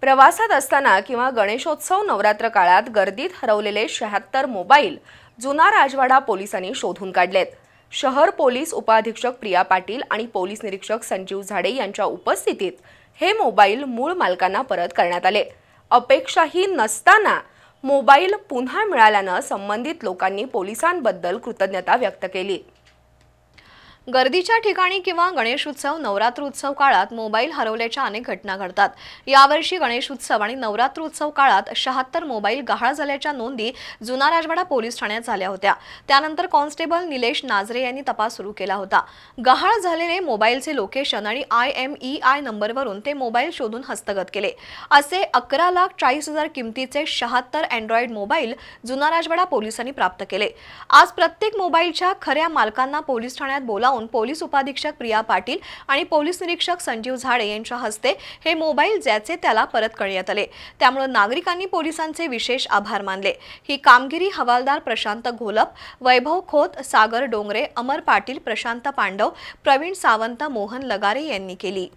प्रवासात असताना किंवा गणेशोत्सव नवरात्र काळात गर्दीत हरवलेले शहात्तर मोबाईल जुना राजवाडा पोलिसांनी शोधून काढलेत. शहर पोलीस उपाधीक्षक प्रिया पाटील आणि पोलीस निरीक्षक संजीव झाडे यांच्या उपस्थितीत हे मोबाईल मूळ मालकांना परत करण्यात आले. अपेक्षाही नसताना मोबाईल पुन्हा मिळाल्यानं संबंधित लोकांनी पोलिसांबद्दल कृतज्ञता व्यक्त केली. गर्दीच्या ठिकाणी किंवा गणेशोत्सव नवरात्रोत्सव काळात मोबाईल हरवल्याच्या अनेक घटना घडतात. यावर्षी गणेशोत्सव आणि नवरात्रोत्सव काळात शहात्तर मोबाईल गहाळ झाल्याच्या नोंदी जुना राजवाडा पोलीस ठाण्यात झाल्या होत्या. त्यानंतर कॉन्स्टेबल निलेश नाझरे यांनी तपास सुरू केला होता. गहाळ झालेले मोबाईलचे लोकेशन आणि आय एम ई आय नंबरवरून ते मोबाईल शोधून हस्तगत केले. असे अकरा लाख चाळीस हजार किमतीचे शहात्तर अँड्रॉइड मोबाईल जुना राजवाडा पोलिसांनी प्राप्त केले. आज प्रत्येक मोबाईलच्या खऱ्या मालकांना पोलीस ठाण्यात बोला जाऊन पोलीस उपाधीक्षक प्रिया पाटील आणि पोलीस निरीक्षक संजीव झाडे यांच्या हस्ते हे मोबाईल ज्याचे त्याला परत करण्यात आले. त्यामुळे नागरिकांनी पोलिसांचे विशेष आभार मानले. ही कामगिरी हवालदार प्रशांत घोलप वैभव खोत सागर डोंगरे अमर पाटील प्रशांत पांडव प्रवीण सावंत मोहन लगारे यांनी केली.